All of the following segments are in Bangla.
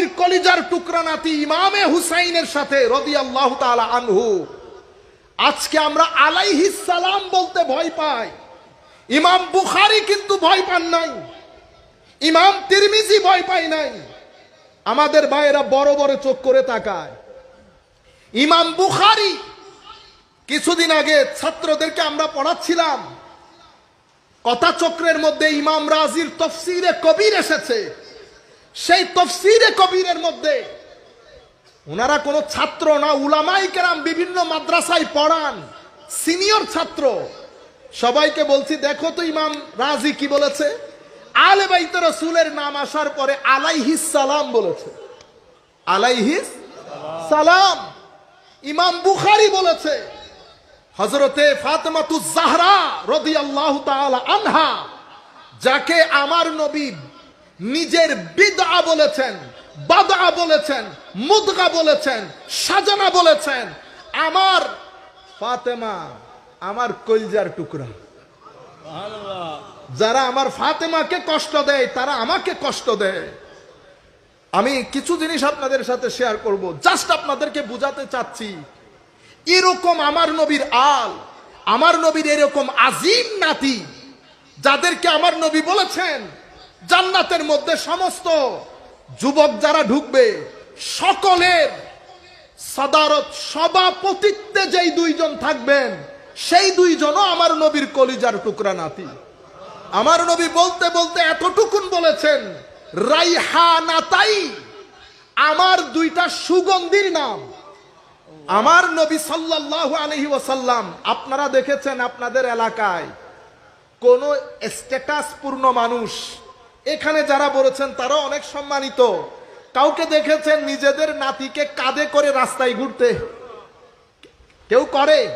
নবীর কলিজার টুকরা নাতি ইমামে হুসাইনের সাথে রদি আল্লাহ আনহু। আজকে আমরা আলাইহিস সালাম বলতে ভয় পাই। ইমাম বুখারি কিন্তু ভয় পান নাই। ইমাম তিরমিজি ভয় পাই নাই। আমাদের ভাইয়েরা বড় বড় চোখ করে তাকায়। ইমাম বুখারি কিছুদিন আগে ছাত্রদেরকে আমরা পড়াচ্ছিলাম। কথা চক্রের মধ্যে ইমাম রাজির তফসিরে কবির এসেছে। সেই তফসিরে কবিরের মধ্যে। ওনারা কোনো ছাত্র না, উলামাই কেরাম বিভিন্ন মাদ্রাসায় পড়ান, সিনিয়র ছাত্র। সবাইকে বলছি, দেখো তো ইমাম রাজি কি বলেছে? আলে বাইতে রসুলের নাম আসার পরে আলাইহিস সালাম বলেছে। আলাইহিস সালাম। ইমাম বুখারি বলেছে হজরতে ফাতেমাতু জাহরা রদি আল্লাহ আনহা, যাকে আমার নবী নিজের বিদা বলেছেন বাদা বলেছেন, মুদগা বলেছেন, সাজানা বলেছেন। আমার ফাতেমা, আমার কলজার টুকরা। যারা আমার ফাতেমাকে কষ্ট দেয়, তারা আমাকে কষ্ট দেয়। আমি কিছু জিনিস আপনাদের সাথে শেয়ার করব। জাস্ট আপনাদেরকে বুঝাতে চাচ্ছি, এরকম আমার নবীর আল, আমার নবীর এরকম আজিম নাতি, যাদেরকে আমার নবী বলেছেন জান্নাতের মধ্যে সমস্ত যুবক যারা ঢুকবে, সকলের সদারত সভাপতিত্বে যেই দুইজন থাকবেন, সেই দুইজনও আমার নবীর কলিজার টুকরা নাতি। আমার নবী বলতে বলতে এতটুকুন বলেছেন, রাইহা নাতাই, আমার দুইটা সুগন্ধির নাম। আমার নবী সাল্লাল্লাহু আলহি ওয়াসাল্লাম, আপনারা দেখেছেন আপনাদের এলাকায় কোন স্ট্যাটাস পূর্ণ মানুষ এখানে যারা বলেছেন তারা অনেক সম্মানিত। কাউকে দেখেছেন নিজেদের নাতিকে কাঁধে করে রাস্তায় ঘুরতে? কেউ করে?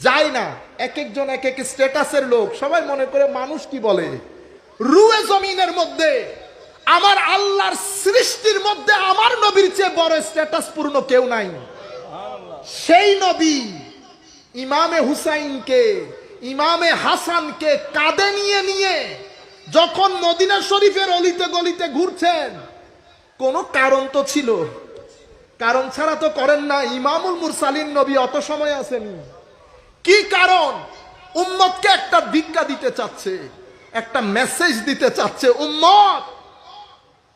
যায় না। এক একজন এক এক স্ট্যাটাসের লোক। সবাই মনে করে মানুষ কি বলে? রুয়ে জমিনের মধ্যে, আমার আল্লাহর সৃষ্টির মধ্যে আমার নবীর চেয়ে বড় স্ট্যাটাস পূর্ণ কেউ নাই। সেই নবী ইমামে হুসাইনকে, ইমামে হাসানকে কাঁধে নিয়ে নিয়ে যখন মদিনা শরীফের অলিতে গলিতে ঘুরছেন, কোনো কারণ তো ছিল। কারণ ছাড়া তো করেন না ইমামুল মুরসালিন নবী, অত সময় আসেনি। কি কারণ? উম্মতকে একটা দীক্ষা দিতে চাচ্ছে, একটা মেসেজ দিতে চাচ্ছে। উম্মত,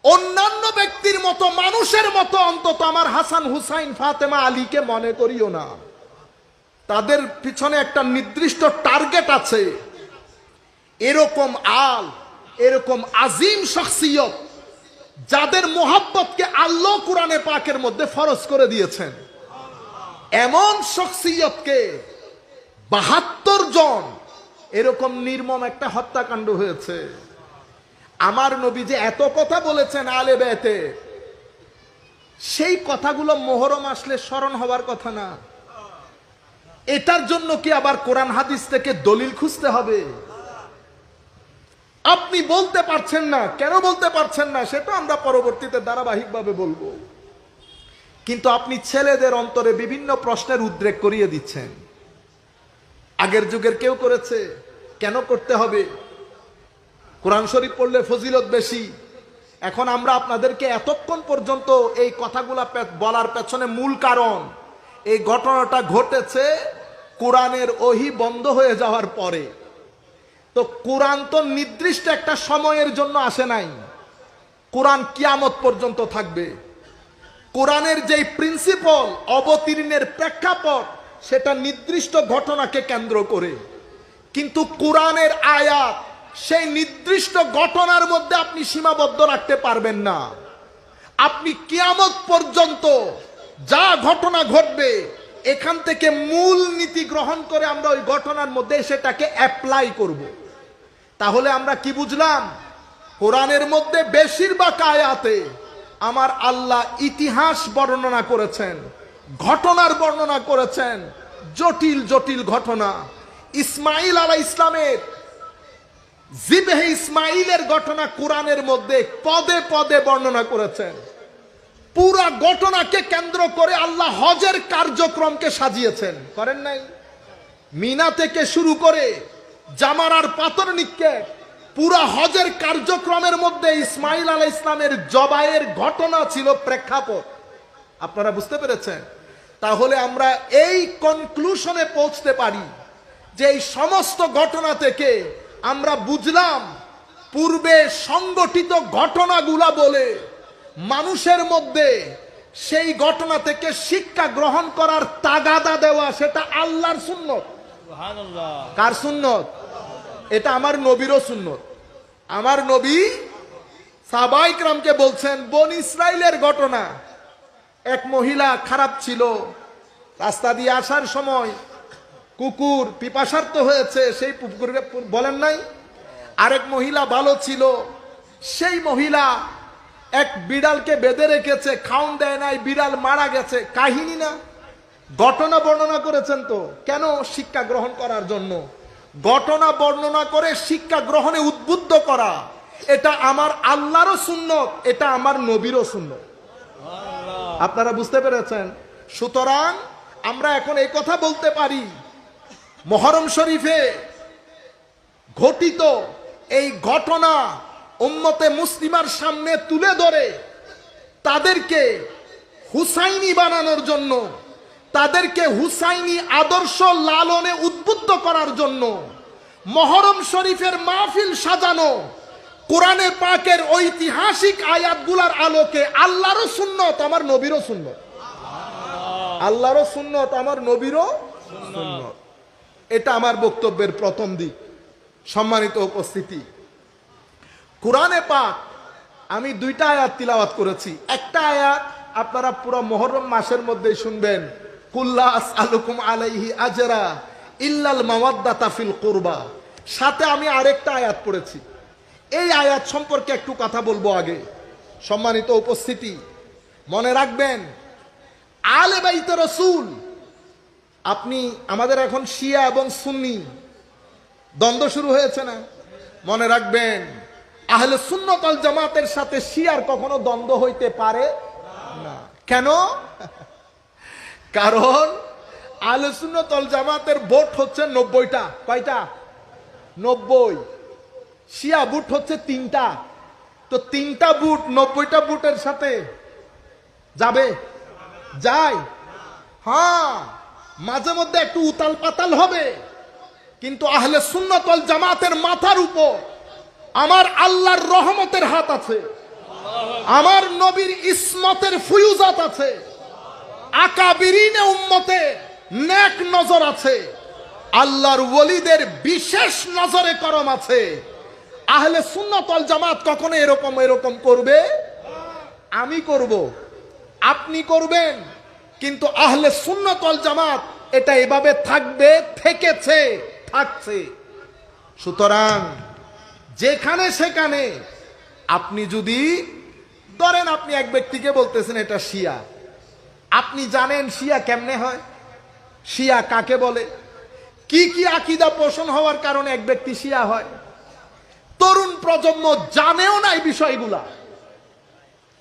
অন্যান্য ব্যক্তির মতো, মানুষের মতো অন্তত আমার হাসান হুসাইন, ফাতেমা আলীকে মনে করিও না। তাদের পিছনে একটা নির্দিষ্ট টার্গেট আছে। এরকম আল, এরকম আজিম শখসিয়ত যাদের মোহাব্বতকে আল্লাহ কোরআনে পাকের মধ্যে ফরজ করে দিয়েছেন। এমন শখসিয়তকে বাহাত্তর জন এরকম নির্মম একটা হত্যাকাণ্ড হয়েছে। আমার নবী যে এত কথা বলেছেন আলে বেতে, সেই কথাগুলো মোহরম আসলে স্মরণ হওয়ার কথা না। এটার জন্য কি আবার কোরআন হাদিস থেকে দলিল খুঁজতে হবে? আপনি বলতে পারছেন না। কেন বলতে পারছেন না? সেটা আমরা পরবর্তীতে ধারাবাহিকভাবে বলব। কিন্তু আপনি ছেলেদের অন্তরে বিভিন্ন প্রশ্নের উদ্রেক করিয়ে দিচ্ছেন। আগের যুগের কেউ করেছে? কেন করতে হবে? কোরআন শরীফ পড়লে ফজিলত বেশি। এখন আমরা আপনাদেরকে এতক্ষণ পর্যন্ত এই কথাগুলা বলার পেছনে মূল কারণ। এই ঘটনাটা ঘটেছে কোরআনের ওহি বন্ধ হয়ে যাওয়ার পরে। তো কোরআন তো নির্দিষ্ট একটা সময়ের জন্য আসে নাই। কোরআন কিয়ামত পর্যন্ত থাকবে। কোরআনের যেই প্রিন্সিপাল অবতীর্ণের প্রেক্ষাপট, সেটা নির্দিষ্ট ঘটনাকে কেন্দ্র করে। কিন্তু কোরআনের আয়াত, সেই নির্দিষ্ট ঘটনার মধ্যে আপনি সীমাবদ্ধ রাখতে পারবেন না। আপনি কিয়ামত পর্যন্ত যা ঘটনা ঘটবে এখান থেকে মূল নীতি গ্রহণ করে আমরা ওই ঘটনার মধ্যে সেটাকে অ্যাপ্লাই করব। তাহলে আমরা কি বুঝলাম? কোরআনের মধ্যে বেশিরভাগ আয়াতে আমার আল্লাহ ইতিহাস বর্ণনা করেছেন, ঘটনার বর্ণনা করেছেন, জটিল জটিল ঘটনা। ইসমাইল আলা ইসলামের জিবেহে ইসমাইলের ঘটনা কোরআনের মধ্যে পদে পদে বর্ণনা করেছেন। পুরা ঘটনাকে কেন্দ্র করে আল্লাহ হজের কার্যক্রমকে সাজিয়েছেন। করেন নাই? মিনা থেকে শুরু করে জামারার পাথর নিক্ষেপ, পুরা হজের কার্যক্রমের মধ্যে ইসমাইল আলাহ ইসলামের জবাইয়ের ঘটনা ছিল প্রেক্ষাপট। আপনারা বুঝতে পেরেছেন? তাহলে আমরা এই কনক্লুশনে পৌঁছতে পারি যে এই সমস্ত ঘটনা থেকে আমরা বুঝলাম, পূর্বে সংগঠিত ঘটনাগুলা বলে মানুষের মধ্যে সেই ঘটনা থেকে শিক্ষা গ্রহণ করার তাগাদা দেওয়া সেটা আল্লাহর সুন্নত। কার সুন্নত? এটা আমার নবীরও সুন্নত। আমার নবী সাবাইকরামকে বলছেন বন ইসরায়েলের ঘটনা। এক মহিলা খারাপ ছিল রাস্তা দিয়ে আসার সময় কুকুর পিপাসার্ত হয়েছে সেই কুকুরকে বলেন নাই? আরেক মহিলা ভালো ছিল সেই মহিলা এক বিড়ালকে বেঁধে রেখেছে খাউন দেয় নাই, বিড়াল মারা গেছে। কাহিনী না? ঘটনা বর্ণনা করেছেন তো। কেন শিক্ষা গ্রহণ করার জন্য? ঘটনা বর্ণনা করে শিক্ষা গ্রহণে উদ্বুদ্ধ করা। এটা আমার আল্লাহরও সুন্নত, এটা আমার নবীরও সুন্নত। আপনারা বুঝতে পেরেছেন? সুতরাং আমরা এখন এই কথা বলতে পারি। মহরম শরীফে ঘটিত এই ঘটনা উম্মতে মুসলিমার সামনে তুলে ধরে তাদেরকে হুসাইনি বানানোর জন্য, তাদেরকে হুসাইনি আদর্শ লালনে উদ্বুদ্ধ করার জন্য, মহরম শরীফের মাহফিল সাজানো, কোরআনে পাকের ঐতিহাসিক আয়াতগুলার আলোকে আল্লাহরও সুন্নত, আমার নবীরও সুন্নত। আল্লাহরও সুন্নত, আমার নবীরও সুন্নত। এটা আমার বক্তব্যের প্রথম দিক, সম্মানিত উপস্থিতি। কোরআনে পাক আমি দুইটা আয়াত তিলাওয়াত করেছি। একটা আয়াত আপনারা পুরো মহরম মাসের মধ্যে শুনবেন কুল্লা আলুকুম আলাইহি আজরা ইল্লাল সাথে আমি আরেকটা আয়াত পড়েছি। এই আয়াত সম্পর্কে একটু কথা বলব আগে। সম্মানিত উপস্থিতি, মনে রাখবেন, আলে বাইতে রসুল, আপনি আমাদের এখন শিয়া এবং সুন্নি, দ্বন্দ্ব শুরু হয়েছে না? মনে রাখবেন আহলে সুন্নতল জামাতের সাথে শিয়ার কখনো দ্বন্দ্ব হইতে পারে না। কেন? কারণ আহলে সুন্নতল জামাতের ভোট হচ্ছে নব্বইটা। কয়টা? নব্বই। শিয়া বুট হচ্ছে তিনটা। তো তিনটা বুট নব্বইটা বুটের সাথে যাবে? যায়। হ্যাঁ মাঝে মধ্যে একটু উতাল পাতাল হবে। কিন্তু আহলে সুন্নতল জামাতের মাথার উপর আমার আল্লাহর রহমতের হাত আছে। আমার নবীর ইসমতের ফুয়ুজাত আছে। আকাবিরিনে উম্মতে নেক নজর আছে। আল্লাহর ওলিদের বিশেষ নজরে করম আছে। আহলে সুন্নতল জামাত কখনো এরকম এরকম করবে? আমি করব। আপনি করবেন। কিন্তু আহলে সুন্নতল জামাত এটা এভাবে থাকবে, থেকেছে, থাকছে। সুতরাং যেখানে সেখানে। আপনি যদি, ধরেন আপনি এক ব্যক্তিকে বলতেছেন এটা শিয়া। আপনি জানেন শিয়া কেমনে হয়? শিয়া কাকে বলে? কি কি আকিদা পোষণ হওয়ার কারণে এক ব্যক্তি শিয়া হয়? তরুণ প্রজন্ম জানেও না এই বিষয়গুলা।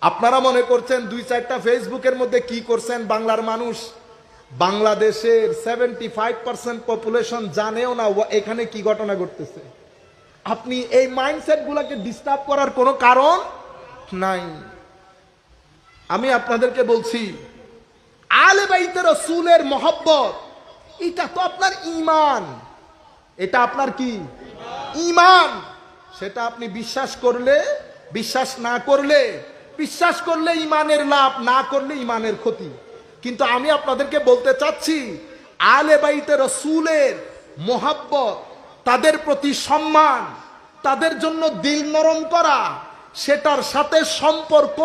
আপনারা মনে করছেন দুই চারটা ফেসবুকের মধ্যে কি করছেন বাংলার মানুষ? বাংলাদেশের সেভেন্টি ফাইভ পার্সেন্ট পপুলেশন জানেও না এখানে কি ঘটনা ঘটতেছে। আপনি এই মাইন্ডসেট গুলাকে ডিস্টার্ব করার কোনো কারণ নাই। আমি আপনাদেরকে বলছি আলে বাইতে রসুলের মহব্বত, এটা তো আপনার ইমান এটা আপনার কি? ইমান সেটা আপনি বিশ্বাস করলে, বিশ্বাস না করলে, বিশ্বাস করলে ইমানের লাভ, না করলে ইমানের ক্ষতি। কিন্তু আমি আপনাদেরকে বলতে চাচ্ছি আলে বাইতে রসুলের মোহাব্বত তাদের প্রতি সম্মান, তাদের জন্য দিল নরম করা, সেটার সাথে সম্পর্ক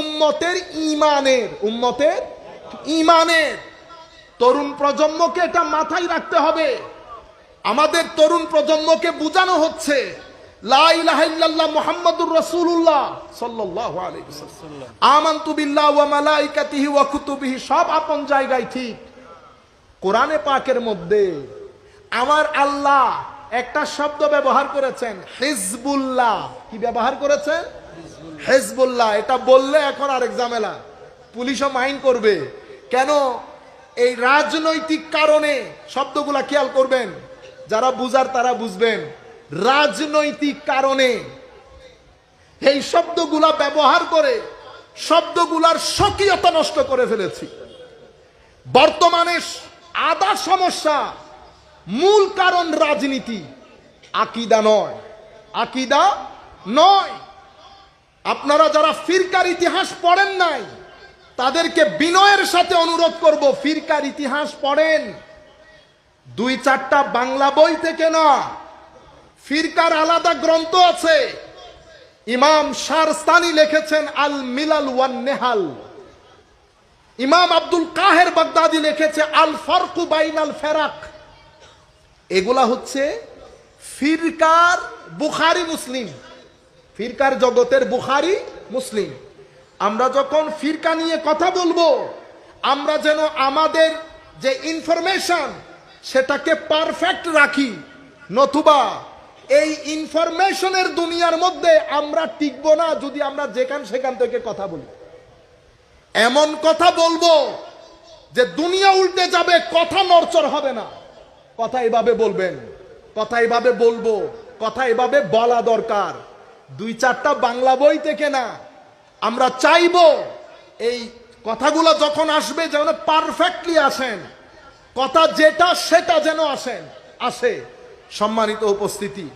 উম্মতের ইমানের উম্মতের ইমানের তরুণ প্রজন্মকে এটা মাথায় রাখতে হবে। আমাদের তরুণ প্রজন্মকে বোঝানো হচ্ছে ওয়া সব আপন জায়গায় ঠিক। কোরআনে পাকের মধ্যে আমার আল্লাহ একটা শব্দ ব্যবহার করেছেন, হিজবুল্লাহ। কি ব্যবহার করেছেন? হেজবুল্লাহ। এটা বললে এখন আরেক ঝামেলা। পুলিশও মাইন্ড করবে। কেন? এই রাজনৈতিক কারণে শব্দগুলা খেয়াল করবেন। যারা বুঝার তারা বুঝবেন। রাজনৈতিক কারণে এই শব্দগুলা ব্যবহার করে শব্দগুলার স্বকীয়তা নষ্ট করে ফেলেছি। বর্তমানে আদা সমস্যা মূল কারণ রাজনীতি। আকিদা নয়। আকিদা নয়। আপনারা যারা ফিরকার ইতিহাস পড়েন নাই, তাদেরকে বিনয়ের সাথে অনুরোধ করব, ফিরকার ইতিহাস পড়েন। দুই চারটা বাংলা বই থেকে না, ফিরকার আলাদা গ্রন্থ আছে। ইমাম শারস্তানি লিখেছেন, আল মিলাল ওয়ান নেহাল। ইমাম আব্দুল কাহের বাগদাদি লিখেছে, আল ফরকু বাইনাল ফেরাক। এগুলা হচ্ছে ফিরকার বুখারি মুসলিম। ফিরকার জগতের বুখারি মুসলিম। আমরা যখন ফিরকা নিয়ে কথা বলব, আমরা যেন আমাদের যে ইনফরমেশন সেটাকে পারফেক্ট রাখি। নতুবা এই ইনফরমেশনের দুনিয়ার মধ্যে আমরা টিকবো না যদি আমরা যেখান সেখান থেকে কথা বলি। এমন কথা বলব যে দুনিয়া উল্টে যাবে, কথা নড়চড় হবে না। কথা এভাবে বলবেন, কথা এভাবে বলব, কথা এভাবে বলা দরকার। দুই চারটা বাংলা বই থেকে না, আমরা চাইব এই কথাগুলো যখন আসবে যেন পারফেক্টলি আসেন, কথা যেটা সেটা যেন আসেন, আসে। সম্মানিত উপস্থিতি।